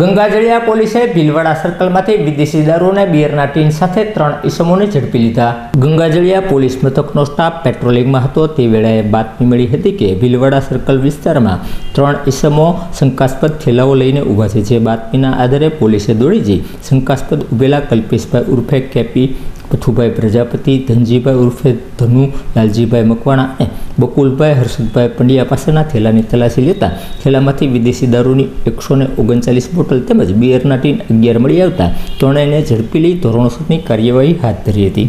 ગંગાજળિયા પોલીસે ભીલવાડા સર્કલમાંથી વિદેશી દારૂ અને બિયરના ટીન સાથે ત્રણ ઈસમોને ઝડપી લીધા. ગંગાજળિયા પોલીસ મથકનો સ્ટાફ પેટ્રોલિંગમાં હતો. તે વેળાએ બાતમી મળી હતી કે ભીલવાડા સર્કલ વિસ્તારમાં ત્રણ ઈસમો શંકાસ્પદ થેલાઓ લઈને ઊભા છે. જે બાતમીના આધારે પોલીસે દોડી જઈ શંકાસ્પદ ઉભેલા કલ્પેશભાઈ ઉર્ફે કેપી પથુભાઈ પ્રજાપતિ, ધનજીભાઈ ઉર્ફે ધનુ, લાલજીભાઈ મકવાણા અને બકુલભાઈ, હર્ષદભાઈ પંડ્યા પાસેના થેલાની તલાશી લેતા થેલામાંથી વિદેશી દારૂની એકસો ને ઓગણચાલીસ બોટલ તેમજ બિયરના ટીન અગિયાર મળી આવતા ત્રણેયને ઝડપી લઈ ધોરણોસરની કાર્યવાહી હાથ ધરી હતી.